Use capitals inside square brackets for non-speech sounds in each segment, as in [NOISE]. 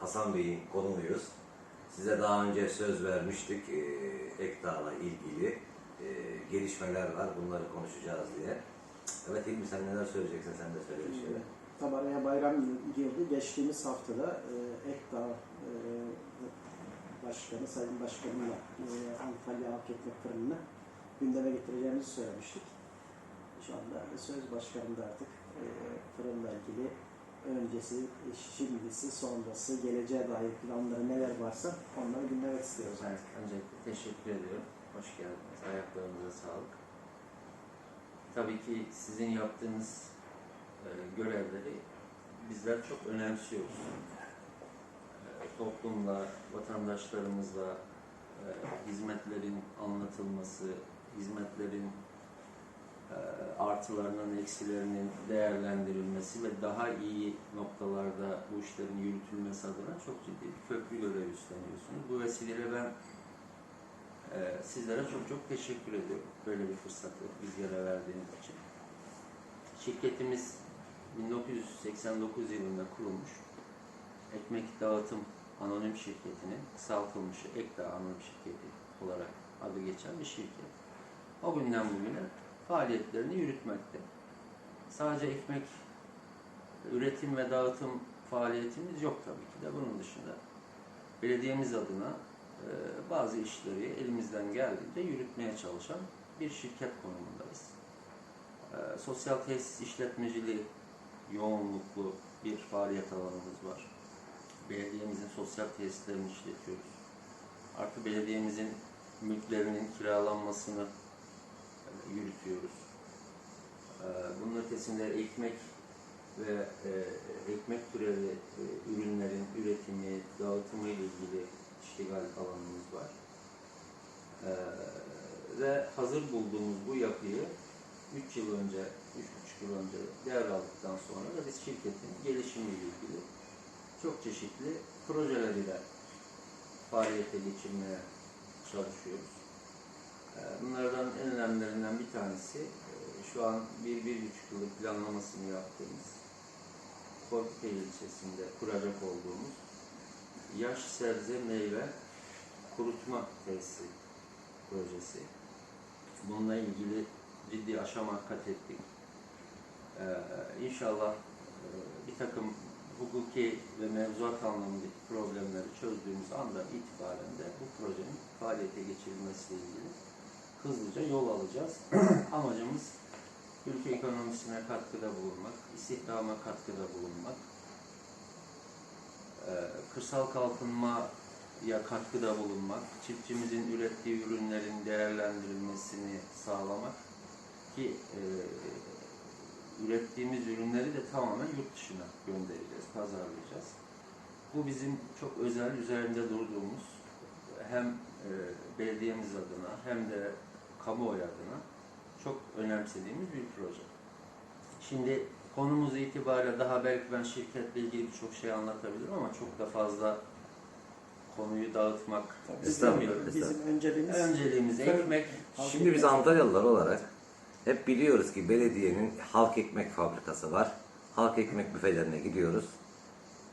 Hasan Bey'in konumuyuz. Size daha önce söz vermiştik e, Ekdağ'la ilgili e, gelişmeler var. Bunları konuşacağız diye. Evet İlmi sen neler söyleyeceksin? Sen de söyle bir şeyler. Tam bayram girdi. Geçtiğimiz haftada e, Ekdağ e, Başkanı, Sayın Başkanı'yla e, Antalya Halk Fırını'nı gündeme getireceğimizi söylemiştik. Şu anda söz başkanında artık e, fırınla ilgili öncesi, e, şimdisi, sonrası, geleceğe dair planları neler varsa onları dinlemek istiyoruz artık. öncelikle teşekkür ediyorum. Hoş geldiniz. Ayaklarınıza sağlık. Tabii ki sizin yaptığınız e, görevleri bizler çok önemsiyoruz. E, toplumla, vatandaşlarımızla e, hizmetlerin anlatılması, hizmetlerin artılarının, eksilerinin değerlendirilmesi ve daha iyi noktalarda bu işlerin yürütülmesi adına çok ciddi bir köprü görevi üstleniyorsunuz. Bu vesileyle ben e, sizlere çok çok teşekkür ediyorum böyle bir fırsatı bizlere verdiğiniz için. Şirketimiz 1989 yılında kurulmuş. Ekmek Dağıtım Anonim Şirketi'nin kısaltılmışı Ekdağ Anonim Şirketi olarak adı geçen bir şirket. O günden bugüne faaliyetlerini yürütmekte. Sadece ekmek üretim ve dağıtım faaliyetimiz yok tabii ki de. Bunun dışında belediyemiz adına e, bazı işleri elimizden geldiğince yürütmeye çalışan bir şirket konumundayız. E, sosyal tesis işletmeciliği yoğunluklu bir faaliyet alanımız var. Belediyemizin sosyal tesislerini işletiyoruz. Artı belediyemizin mülklerinin kiralanmasını yürütüyoruz. E, Bunun ötesinde ekmek ve e, ekmek türevi e, ürünlerin üretimi, dağıtımı ile ilgili iştigal alanımız var. E, ve hazır bulduğumuz bu yapıyı 3 yıl önce, 3,5 yıl önce devraldıktan sonra da biz şirketin gelişimiyle ilgili çok çeşitli projeler ile faaliyete geçirmeye çalışıyoruz. Bunlardan en önemlilerinden bir tanesi e, şu an bir, bir buçuk yıllık planlamasını yaptığımız Korkutköy ilçesinde kuracak olduğumuz yaş sebze meyve kurutma tesisi projesi. Bununla ilgili ciddi aşama kat ettik. Ee, inşallah e, bir takım hukuki ve mevzuat anlamındaki problemleri çözdüğümüz andan itibaren de bu projenin faaliyete geçirilmesiyle ilgili hızlıca yol alacağız. [CLEARS THROAT] Amacımız ülke ekonomisine katkıda bulunmak, istihdama katkıda bulunmak, e, kırsal kalkınmaya katkıda bulunmak, çiftçimizin ürettiği ürünlerin değerlendirilmesini sağlamak ki e, ürettiğimiz ürünleri de tamamen yurt dışına göndereceğiz, pazarlayacağız. Bu bizim çok özel üzerinde durduğumuz hem e, belediyemiz adına hem de kamuoyu adına çok önemsediğimiz bir proje. Şimdi konumuz itibariyle daha belki ben şirketle ilgili birçok şey anlatabilirim ama çok da fazla konuyu dağıtmak Tabii Estağfurullah, Bizim, bizim önceliğimiz Önceliğimiz ekmek, Şimdi biz Antalyalılar olarak hep biliyoruz ki belediyenin halk ekmek fabrikası var. Halk ekmek büfelerine gidiyoruz.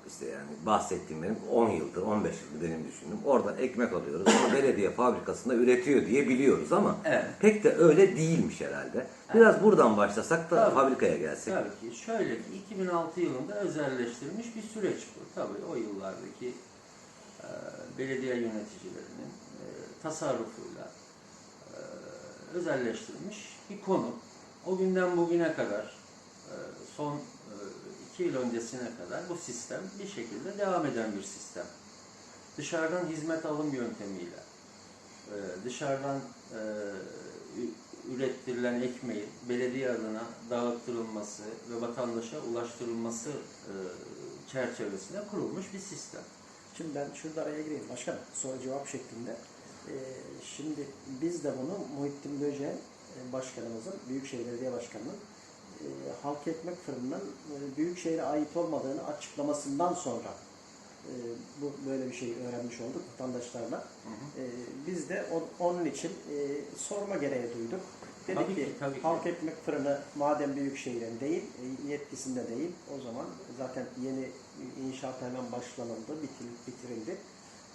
İşte yani bahsettiğim benim 10 yıldır, 15 yıldır benim düşündüğüm. Oradan ekmek alıyoruz. Onu belediye fabrikasında üretiyor diye biliyoruz ama evet. pek de öyle değilmiş herhalde. Biraz buradan başlasak da Tabii. fabrikaya gelsek. Tabii ki. Şöyle ki 2006 yılında özelleştirilmiş bir süreç bu. Tabii o yıllardaki e, belediye yöneticilerinin e, tasarrufuyla e, özelleştirilmiş bir konu. O günden bugüne kadar e, son e, iki yıl öncesine kadar bu sistem bir şekilde devam eden bir sistem. Dışarıdan hizmet alım yöntemiyle e, dışarıdan e, ürettirilen ekmeğin belediye adına dağıttırılması ve vatandaşa ulaştırılması e, çerçevesinde kurulmuş bir sistem. Şimdi ben şurada araya gireyim başkanım. Soru cevap şeklinde. Şimdi biz de bunu Muhittin Böcek'in başkanımızın, Büyükşehir Belediye Başkanı'nın e, halk ekmek fırınının e, Büyükşehir'e ait olmadığını açıklamasından sonra e, bu böyle bir şey öğrenmiş olduk vatandaşlarla. E, biz de o- onun için e, sorma gereği duyduk. Dedi Tabii ki, ki, tabii ki. halk ekmek fırını madem büyük şehrin değil, e, yetkisinde değil, o zaman zaten yeni inşaat hemen başlanıldı, bitir- bitirildi.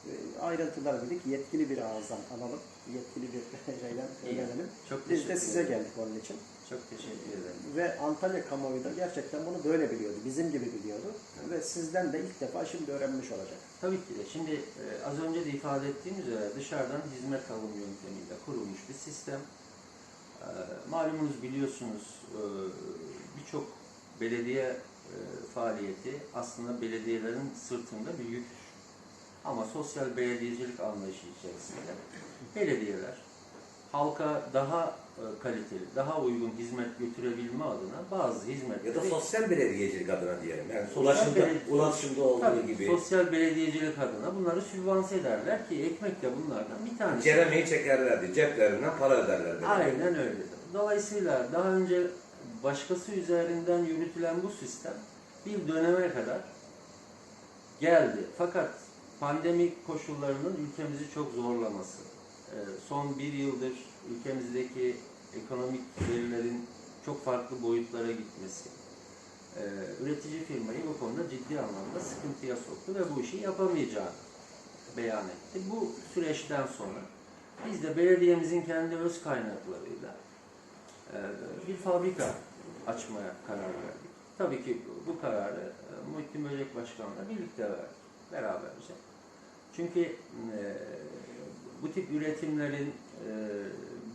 E, Ayrıntılar dedik, yetkili bir ağızdan alalım, yetkili bir [LAUGHS] şeyden öğrenelim. Çok Biz de size ederim. geldik onun için. Çok teşekkür ederim. Ve Antalya kamuoyu da gerçekten bunu böyle biliyordu, bizim gibi biliyordu. Ve sizden de ilk defa şimdi öğrenmiş olacak. Tabii ki de. Şimdi e, az önce de ifade ettiğim üzere dışarıdan hizmet alım yöntemiyle kurulmuş bir sistem. E, malumunuz biliyorsunuz e, birçok belediye e, faaliyeti aslında belediyelerin sırtında bir yük. Ama sosyal belediyecilik anlayışı içerisinde belediyeler halka daha e, kaliteli, daha uygun hizmet götürebilme adına bazı hizmetleri Ya da sosyal belediyecilik adına diyelim. Yani ulaşımda, belediye- ulaşımda olduğu Tabii, gibi. sosyal belediyecilik adına bunları sübvanse ederler ki ekmek de bunlardan bir tanesi. Ceremeyi çekerlerdi. Ceplerinden para öderlerdi. Aynen öyle. Dolayısıyla daha önce başkası üzerinden yürütülen bu sistem bir döneme kadar geldi. Fakat pandemi koşullarının ülkemizi çok zorlaması, e, son bir yıldır ülkemizdeki ekonomik verilerin çok farklı boyutlara gitmesi, e, üretici firmayı bu konuda ciddi anlamda sıkıntıya soktu ve bu işi yapamayacağını beyan etti. Bu süreçten sonra biz de belediyemizin kendi öz kaynaklarıyla e, bir fabrika açmaya karar verdik. Tabii ki bu kararı e, Muhittin Böcek Başkan'la birlikte verdik, beraberce. Çünkü e, bu tip üretimlerin e,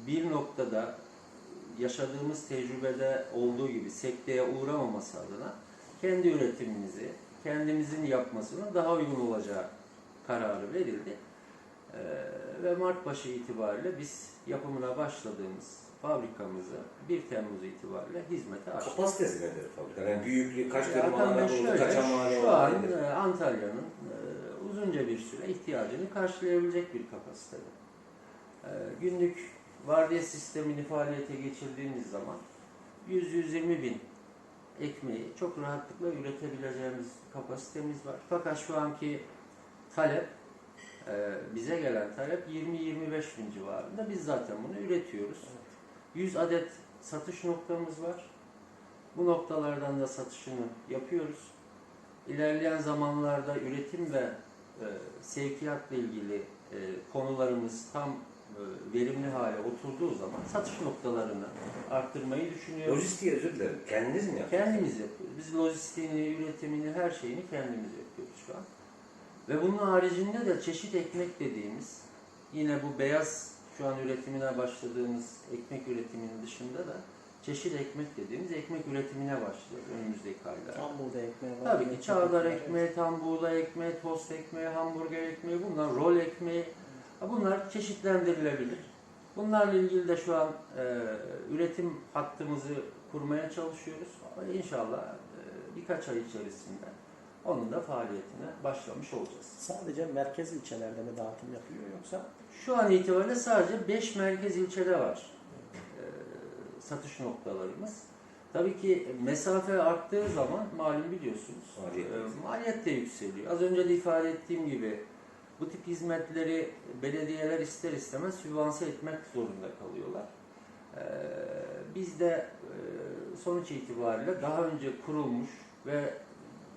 bir noktada yaşadığımız tecrübede olduğu gibi sekteye uğramaması adına kendi üretimimizi, kendimizin yapmasının daha uygun olacağı kararı verildi. Ee, ve Mart başı itibariyle biz yapımına başladığımız fabrikamızı 1 Temmuz itibariyle hizmete açtık. Kapasitesi nedir fabrika? Yani büyüklüğü kaç şöyle, oldu, kaç amane Şu an e, Antalya'nın e, uzunca bir süre ihtiyacını karşılayabilecek bir kapasitede. E, günlük vardiya sistemini faaliyete geçirdiğimiz zaman 100-120 bin ekmeği çok rahatlıkla üretebileceğimiz kapasitemiz var. Fakat şu anki talep e, bize gelen talep 20-25 bin civarında. Biz zaten bunu üretiyoruz. 100 adet satış noktamız var. Bu noktalardan da satışını yapıyoruz. İlerleyen zamanlarda üretim ve e, sevkiyatla ilgili e, konularımız tam e, verimli hale oturduğu zaman satış noktalarını arttırmayı düşünüyoruz. Lojistiğe özür dilerim. Kendiniz mi yaptınız? Kendimiz yapıyoruz. Biz lojistiğini, üretimini, her şeyini kendimiz yapıyoruz şu an. Ve bunun haricinde de çeşit ekmek dediğimiz, yine bu beyaz şu an üretimine başladığımız ekmek üretiminin dışında da çeşit ekmek dediğimiz ekmek üretimine başlıyor önümüzdeki aylarda. Tam buğday ekmeği var. Tabii ki çavdar ekmeği ekmeği, tam buğday ekmeği, tost ekmeği, hamburger ekmeği, bunlar rol ekmeği, bunlar çeşitlendirilebilir. Bunlarla ilgili de şu an e, üretim hattımızı kurmaya çalışıyoruz. İnşallah e, birkaç ay içerisinde onun da faaliyetine başlamış olacağız. Sadece merkez ilçelerde mi dağıtım yapıyor yoksa Şu an itibariyle sadece 5 merkez ilçede var e, satış noktalarımız. Tabii ki mesafe arttığı zaman malum biliyorsunuz Maliyet. e, maliyet de yükseliyor. Az önce de ifade ettiğim gibi bu tip hizmetleri belediyeler ister istemez sübvanse etmek zorunda kalıyorlar. E, biz de e, sonuç itibariyle daha önce kurulmuş ve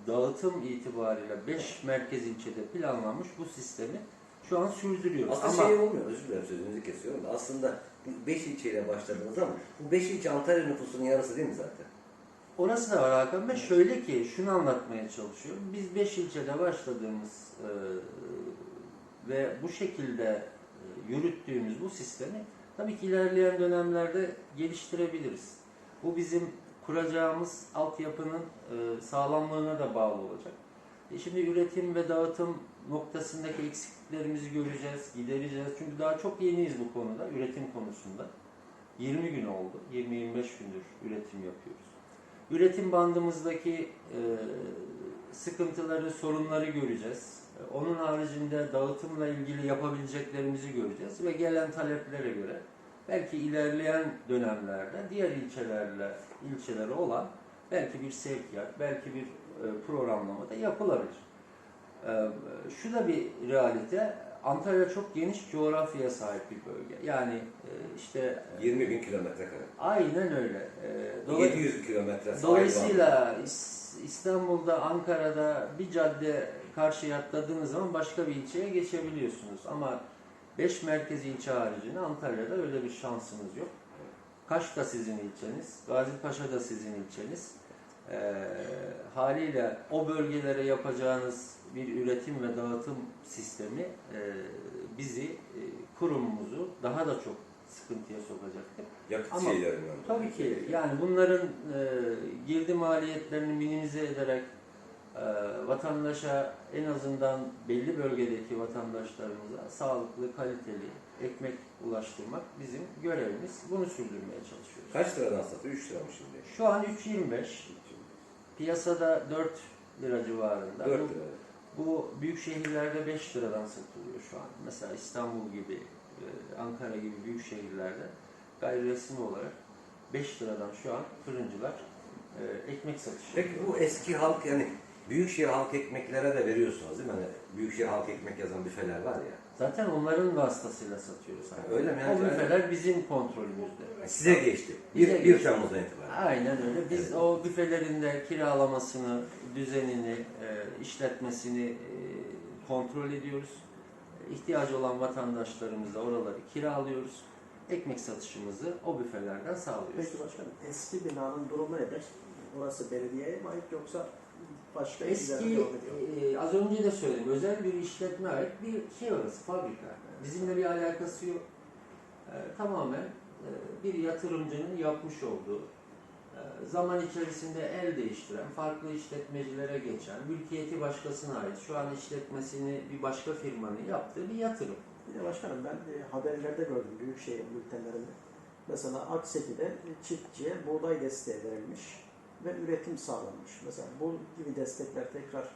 dağıtım itibariyle 5 merkez ilçede planlanmış bu sistemi şu an sürdürüyoruz. Aslında Ama şey olmuyor, özür dilerim sözünüzü kesiyorum da aslında bu 5 ilçeyle başladınız ama bu 5 ilçe Antalya nüfusunun yarısı değil mi zaten? orası da var Hakan Bey. Şöyle ki şunu anlatmaya çalışıyorum. Biz 5 ilçede başladığımız e, ve bu şekilde e, yürüttüğümüz bu sistemi tabii ki ilerleyen dönemlerde geliştirebiliriz. Bu bizim kuracağımız altyapının e, sağlamlığına da bağlı olacak. E şimdi üretim ve dağıtım noktasındaki eksikliklerimizi göreceğiz, gidereceğiz. Çünkü daha çok yeniyiz bu konuda, üretim konusunda. 20 gün oldu, 20-25 gündür üretim yapıyoruz. Üretim bandımızdaki e, sıkıntıları, sorunları göreceğiz. E, Onun haricinde dağıtımla ilgili yapabileceklerimizi göreceğiz ve gelen taleplere göre belki ilerleyen dönemlerde diğer ilçelerle ilçeleri olan belki bir sevkiyat, belki bir e, programlama da yapılabilir. E, Şu da bir realite. Antalya çok geniş coğrafyaya sahip bir bölge. Yani e, işte e, 20 bin kilometre kare. aynen öyle. Dolay- 700 kilometre Dolayısıyla İs- İstanbul'da, Ankara'da bir cadde karşıya atladığınız zaman başka bir ilçeye geçebiliyorsunuz. Ama 5 merkez ilçe haricinde Antalya'da öyle bir şansınız yok. Kaş da sizin ilçeniz, Gazipaşa da sizin ilçeniz. Ee, haliyle o bölgelere yapacağınız bir üretim ve dağıtım sistemi e, bizi, e, kurumumuzu daha da çok sıkıntıya sokacaktır. Yakıt Ama- şeylerinden. Tabii ki yani bunların e, girdi maliyetlerini minimize ederek e, vatandaşa en azından belli bölgedeki vatandaşlarımıza sağlıklı, kaliteli ekmek ulaştırmak bizim görevimiz. Bunu sürdürmeye çalışıyoruz. Kaç liradan satıyor? 3 lira mı şimdi? Şu an 3.25, piyasada 4 lira civarında. 4 Bu- lira. bu büyük şehirlerde 5 liradan satılıyor şu an. Mesela İstanbul gibi, e, Ankara gibi büyük şehirlerde gayri resmi olarak 5 liradan şu an fırıncılar e, ekmek satışı Peki bu eski halk yani Büyükşehir halk ekmeklere de veriyorsunuz değil mi? Hani Büyükşehir halk ekmek yazan büfeler var ya. Zaten onların vasıtasıyla satıyoruz. Ha, öyle mi? O Yani- büfeler bizim kontrolümüzde. Size geçti. Bize 1, 1 geçti. Temmuz'dan itibaren. Aynen öyle. Biz Evet. o büfelerin de kiralamasını, düzenini, e, işletmesini e, kontrol ediyoruz. İhtiyacı olan vatandaşlarımıza oraları kiralıyoruz. Ekmek satışımızı o büfelerden sağlıyoruz. Peki başkanım eski binanın durumu nedir? Orası belediyeye mi ait yoksa başka Eski, e, az önce de söyledim, özel bir işletme ait bir şey orası, fabrika. Bizimle bir alakası yok. E, tamamen e, bir yatırımcının yapmış olduğu, e, zaman içerisinde el değiştiren, farklı işletmecilere geçen, mülkiyeti başkasına ait, şu an işletmesini bir başka firmanın yaptığı bir yatırım. Bir de başkanım ben e, haberlerde gördüm büyükşehir bültenlerinde. Mesela Akseki'de çiftçiye buğday desteği verilmiş ve üretim sağlanmış. Mesela bu gibi destekler tekrar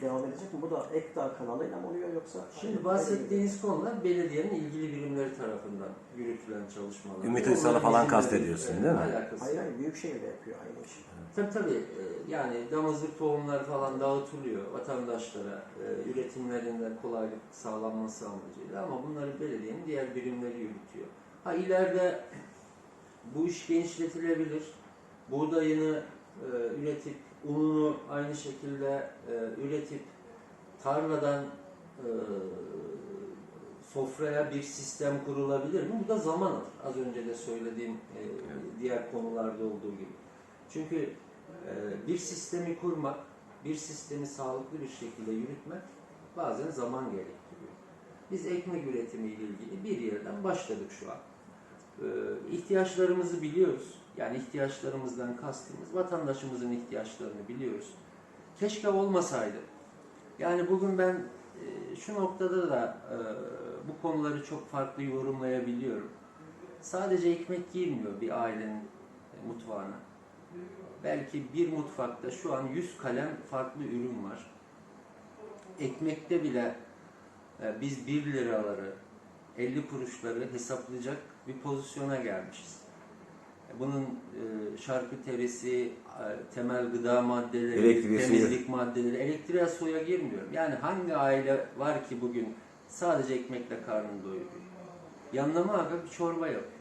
devam edecek mi? Bu da Ekdağ kanalıyla mı oluyor yoksa? Şimdi bahsettiğiniz konular belediyenin ilgili birimleri tarafından yürütülen çalışmalar. Ümit Uysal'ı falan kastediyorsun, değil mi? Alakası Hayır hayır Büyükşehir de yapıyor aynı işi. Tabii tabii e, yani damızlık tohumları falan dağıtılıyor vatandaşlara e, üretimlerinde kolaylık sağlanması amacıyla ama bunları belediyenin diğer birimleri yürütüyor. Ha ileride bu iş genişletilebilir. Buğdayını e, üretip ununu aynı şekilde e, üretip tarladan e, sofraya bir sistem kurulabilir mi? Bu da zaman alır. Az önce de söylediğim e, diğer konularda olduğu gibi. Çünkü e, bir sistemi kurmak, bir sistemi sağlıklı bir şekilde yürütmek bazen zaman gerektiriyor. Biz ekmek üretimi ile ilgili bir yerden başladık şu an. E, ihtiyaçlarımızı biliyoruz. Yani ihtiyaçlarımızdan kastımız vatandaşımızın ihtiyaçlarını biliyoruz. Keşke olmasaydı. Yani bugün ben e, şu noktada da e, bu konuları çok farklı yorumlayabiliyorum. Sadece ekmek girmiyor bir ailenin mutfağına. Belki bir mutfakta şu an 100 kalem farklı ürün var. Ekmekte bile e, biz 1 liraları, 50 kuruşları hesaplayacak bir pozisyona gelmişiz. Bunun e, şarküterisi, e, temel gıda maddeleri, Elektriği, suyu. temizlik maddeleri, elektriğe suya girmiyorum. Yani hangi aile var ki bugün sadece ekmekle karnını doyuruyor? Yanına muhakkak bir çorba yapıyor.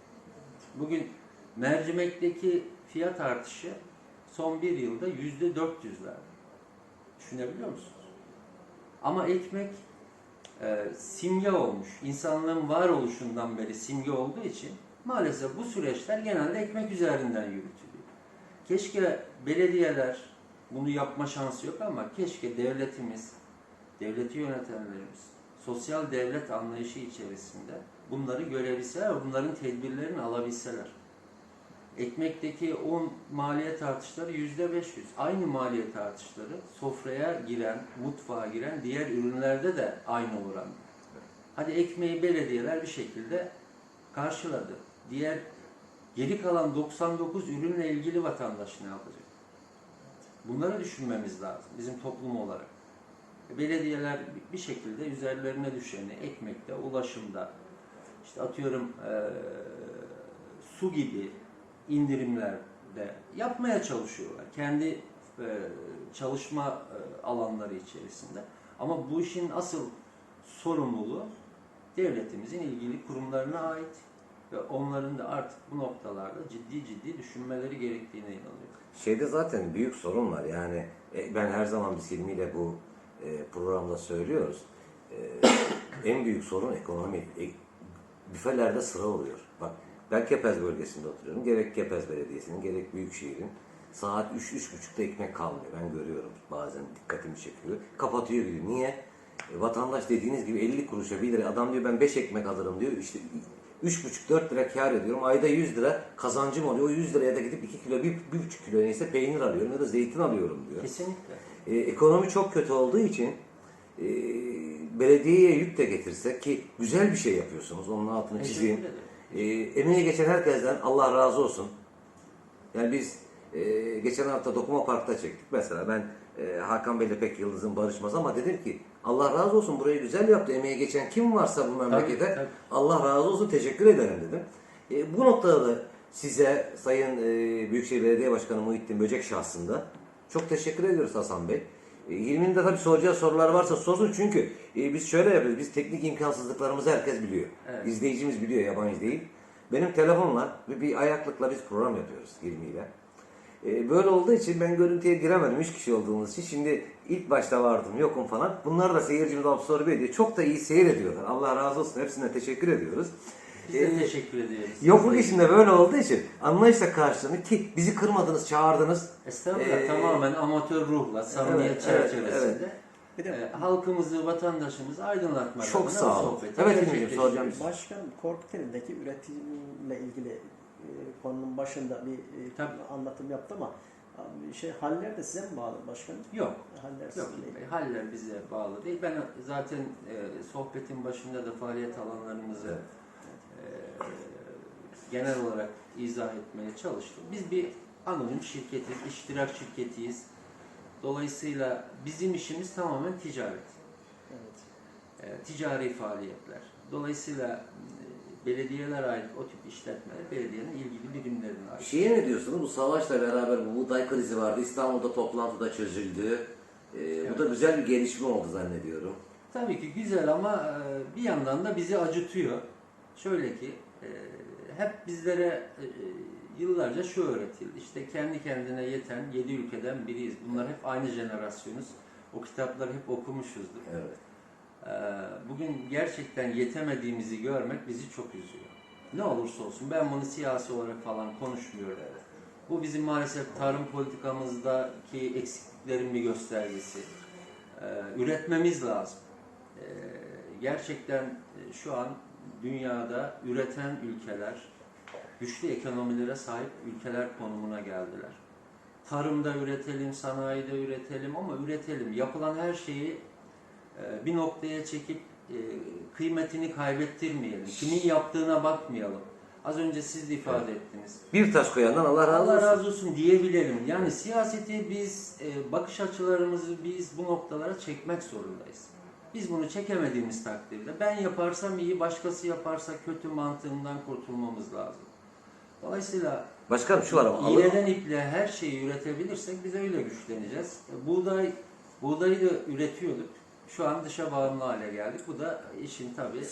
Bugün mercimekteki fiyat artışı son bir yılda yüzde 400'lerde. Düşünebiliyor musunuz? Ama ekmek e, simge olmuş. İnsanlığın varoluşundan beri simge olduğu için maalesef bu süreçler genelde ekmek üzerinden yürütülüyor. Keşke belediyeler bunu yapma şansı yok ama keşke devletimiz, devleti yönetenlerimiz sosyal devlet anlayışı içerisinde bunları görebilseler, bunların tedbirlerini alabilseler. Ekmekteki un maliyet artışları yüzde 500. Aynı maliyet artışları sofraya giren, mutfağa giren diğer ürünlerde de aynı oranda. Hadi ekmeği belediyeler bir şekilde karşıladı. Diğer geri kalan 99 ürünle ilgili vatandaş ne yapacak? Bunları düşünmemiz lazım bizim toplum olarak. Belediyeler bir şekilde üzerlerine düşeni ekmekte, ulaşımda, işte atıyorum eee, su gibi indirimlerde yapmaya çalışıyorlar. Kendi eee, çalışma eee, alanları içerisinde. Ama bu işin asıl sorumluluğu devletimizin ilgili kurumlarına ait ve onların da artık bu noktalarda ciddi ciddi düşünmeleri gerektiğine inanıyorum. Şeyde zaten büyük sorun var. Yani e, ben her zaman biz ilmiyle bu e, programda söylüyoruz. E, [COUGHS] en büyük sorun ekonomi. Büfelerde sıra oluyor. Bak ben Kepez bölgesinde oturuyorum. Gerek Kepez Belediyesi'nin gerek Büyükşehir'in saat 3-3.30'da ekmek kalmıyor. Ben görüyorum bazen dikkatimi çekiyor. Kapatıyor gidiyor. Niye? E, vatandaş dediğiniz gibi 50 kuruşa 1 lira adam diyor ben 5 ekmek alırım diyor. İşte 3,5-4 lira kar ediyorum. Ayda 100 lira kazancım oluyor. O 100 liraya da gidip 2 kilo, 1,5 kilo neyse peynir alıyorum ya da zeytin alıyorum diyor. Kesinlikle. E, ekonomi çok kötü olduğu için e, belediyeye yük de getirsek ki güzel bir şey yapıyorsunuz. Onun altını çizeyim. E, emeği geçen herkesten Allah razı olsun. Yani biz e, geçen hafta Dokuma Park'ta çektik. Mesela ben e, Hakan Bey'le pek yıldızım barışmaz ama dedim ki Allah razı olsun burayı güzel yaptı. Emeği geçen kim varsa bu memlekete tabii. Allah razı olsun teşekkür ederim dedim. E, bu noktada da size Sayın e, Büyükşehir Belediye Başkanı Muhittin Böcek şahsında çok teşekkür ediyoruz Hasan Bey. E, 20'nin de tabii soracağı sorular varsa sorsun çünkü e, biz şöyle yapıyoruz. Biz teknik imkansızlıklarımızı herkes biliyor. Evet. İzleyicimiz biliyor yabancı değil. Benim telefonla ve bir ayaklıkla biz program yapıyoruz 20 ile. E, böyle olduğu için ben görüntüye giremedim 3 kişi olduğumuz için. Şimdi ilk başta vardım yokum falan. Bunlar da seyircimiz absorbe ediyor. Çok da iyi seyir ediyorlar. Allah razı olsun. Hepsine teşekkür ediyoruz. Biz de E, teşekkür ediyoruz. Yokluk içinde böyle olduğu için anlayışla karşılığını ki bizi kırmadınız, çağırdınız. Estağfurullah Ee, tamamen amatör ruhla, samimiyet evet, evet, çerçevesinde evet. Bir de e, halkımızı, vatandaşımızı aydınlatmak Çok adına sağ olun. sohbeti Evet. Emre'ciğim, soracağım. Başkanım Korkuteli'ndeki üretimle ilgili e, konunun başında bir e, Tabii. anlatım yaptı ama şey haller de size mi bağlı başkanım? Yok, Haller yok. ilgili. Haller bize bağlı değil. Ben zaten e, sohbetin başında da faaliyet alanlarımızı e, genel olarak izah etmeye çalıştım. Biz bir anonim şirketiz, iştirak şirketiyiz. Dolayısıyla bizim işimiz tamamen ticaret. Evet. e, ticari faaliyetler. Dolayısıyla belediyelere ait o tip işletmeler belediyenin ilgili birimlerine ait. Şeye ne diyorsunuz? Bu savaşla beraber bu buğday krizi vardı. İstanbul'da toplantıda çözüldü. Ee, Bu da güzel bir gelişme oldu zannediyorum. Tabii ki güzel ama e, bir yandan da bizi acıtıyor. Şöyle ki e, hep bizlere e, yıllarca şu öğretildi. İşte kendi kendine yeten yedi ülkeden biriyiz. Bunlar hep aynı jenerasyonuz. O kitapları hep okumuşuzdur. Evet. Ee, bugün gerçekten yetemediğimizi görmek bizi çok üzüyor. Ne olursa olsun ben bunu siyasi olarak falan konuşmuyorum. Bu bizim maalesef tarım politikamızdaki eksikliklerin bir göstergesi. Ee, üretmemiz lazım. Ee, gerçekten e, şu an dünyada üreten ülkeler, güçlü ekonomilere sahip ülkeler konumuna geldiler. Tarımda üretelim, sanayide üretelim ama üretelim. Yapılan her şeyi bir noktaya çekip e, kıymetini kaybettirmeyelim. Kimin yaptığına bakmayalım. Az önce siz de ifade ettiniz. Bir taş koyandan Allah razı olsun. Allah razı olsun diyebilelim. Yani siyaseti biz, e, bakış açılarımızı biz bu noktalara çekmek zorundayız. Biz bunu çekemediğimiz takdirde ben yaparsam iyi, başkası yaparsa kötü mantığından kurtulmamız lazım. Dolayısıyla Başkanım şu var ama İğneden iple her şeyi üretebilirsek biz öyle güçleneceğiz. Buğday, buğdayı da üretiyorduk. Şu an dışa bağımlı hale geldik. Bu da işin tabii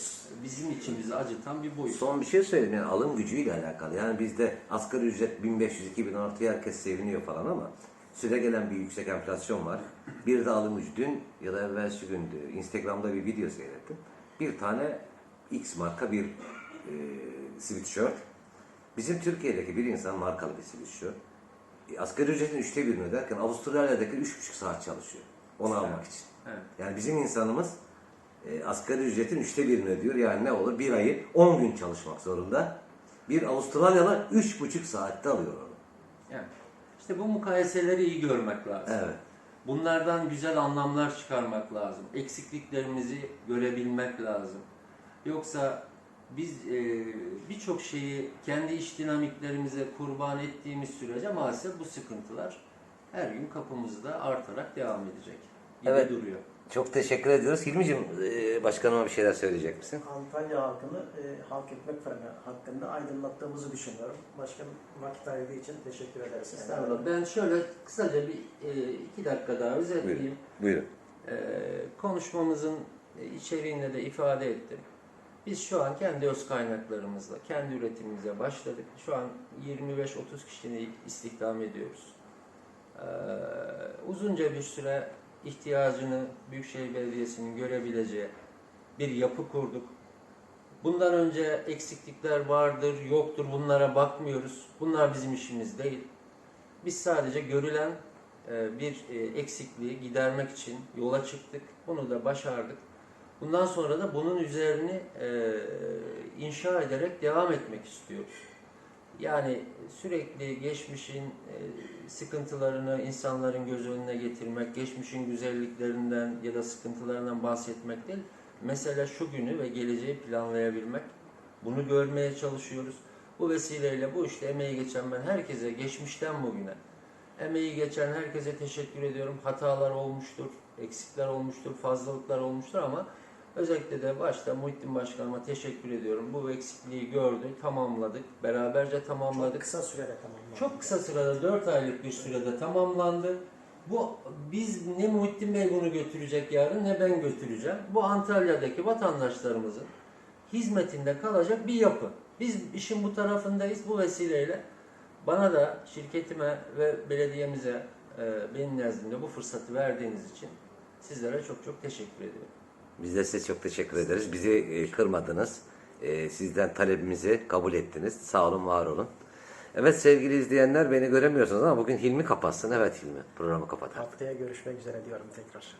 bizim içimizi acıtan bir boyut. son bir şey söyleyeyim yani alım gücüyle alakalı. Yani bizde asgari ücret 1500-2000 artıyor herkes seviniyor falan ama süre gelen bir yüksek enflasyon var. Bir de alım gücü dün ya da evvelsi gündü Instagram'da bir video seyrettim. Bir tane X marka bir e, sweatshirt. Bizim Türkiye'deki bir insan markalı bir sweatshirt. E, asgari ücretin üçte birini öderken Avustralya'daki üç buçuk saat çalışıyor. Onu almak için. Evet. Yani bizim insanımız e, asgari ücretin üçte birini ödüyor. Yani ne olur? Bir ayı 10 gün çalışmak zorunda. Bir Avustralyalı üç buçuk saatte alıyor onu. Yani işte bu mukayeseleri iyi görmek lazım. Evet. Bunlardan güzel anlamlar çıkarmak lazım. Eksikliklerimizi görebilmek lazım. Yoksa biz e, birçok şeyi kendi iş dinamiklerimize kurban ettiğimiz sürece maalesef bu sıkıntılar her gün kapımızda artarak devam edecek gibi Evet. duruyor. Çok teşekkür ediyoruz. Hilmi'cim e, başkanıma bir şeyler söyleyecek misin? Antalya halkını e, halk ekmek fırını hakkında aydınlattığımızı düşünüyorum. Başkanım vakit ayırdığı için teşekkür ederiz. Estağfurullah. Ben şöyle kısaca bir e, iki dakika daha özetleyeyim. Buyurun. Konuşmamızın e, içeriğinde de ifade ettim. Biz şu an kendi öz kaynaklarımızla, kendi üretimimize başladık. Şu an 25-30 kişiyi istihdam ediyoruz. Ee, uzunca bir süre ihtiyacını Büyükşehir Belediyesi'nin görebileceği bir yapı kurduk. Bundan önce eksiklikler vardır, yoktur bunlara bakmıyoruz. Bunlar bizim işimiz değil. Biz sadece görülen e, bir e, eksikliği gidermek için yola çıktık. Bunu da başardık. Bundan sonra da bunun üzerini e, inşa ederek devam etmek istiyoruz. Yani sürekli geçmişin e, sıkıntılarını insanların göz önüne getirmek, geçmişin güzelliklerinden ya da sıkıntılarından bahsetmek değil. Mesele şu günü ve geleceği planlayabilmek. Bunu görmeye çalışıyoruz. Bu vesileyle bu işte emeği geçen ben herkese geçmişten bugüne emeği geçen herkese teşekkür ediyorum. Hatalar olmuştur, eksikler olmuştur, fazlalıklar olmuştur ama özellikle de başta Muhittin Başkanıma teşekkür ediyorum. Bu eksikliği gördü, tamamladık, beraberce Çok tamamladık. kısa sürede tamamlandı. Çok kısa sırada 4 aylık bir sürede tamamlandı. Bu biz ne Muhittin Bey bunu götürecek yarın ne ben götüreceğim. Bu Antalya'daki vatandaşlarımızın hizmetinde kalacak bir yapı. Biz işin bu tarafındayız. Bu vesileyle bana da şirketime ve belediyemize e, benim nezdimde bu fırsatı verdiğiniz için sizlere çok çok teşekkür ediyorum. Biz de size çok teşekkür ederiz. Bizi e, kırmadınız. E, Sizden talebimizi kabul ettiniz. Sağ olun, var olun. Evet sevgili izleyenler beni göremiyorsunuz ama bugün Hilmi kapatsın. Evet Hilmi programı kapatalım. Haftaya görüşmek üzere diyorum tekrar.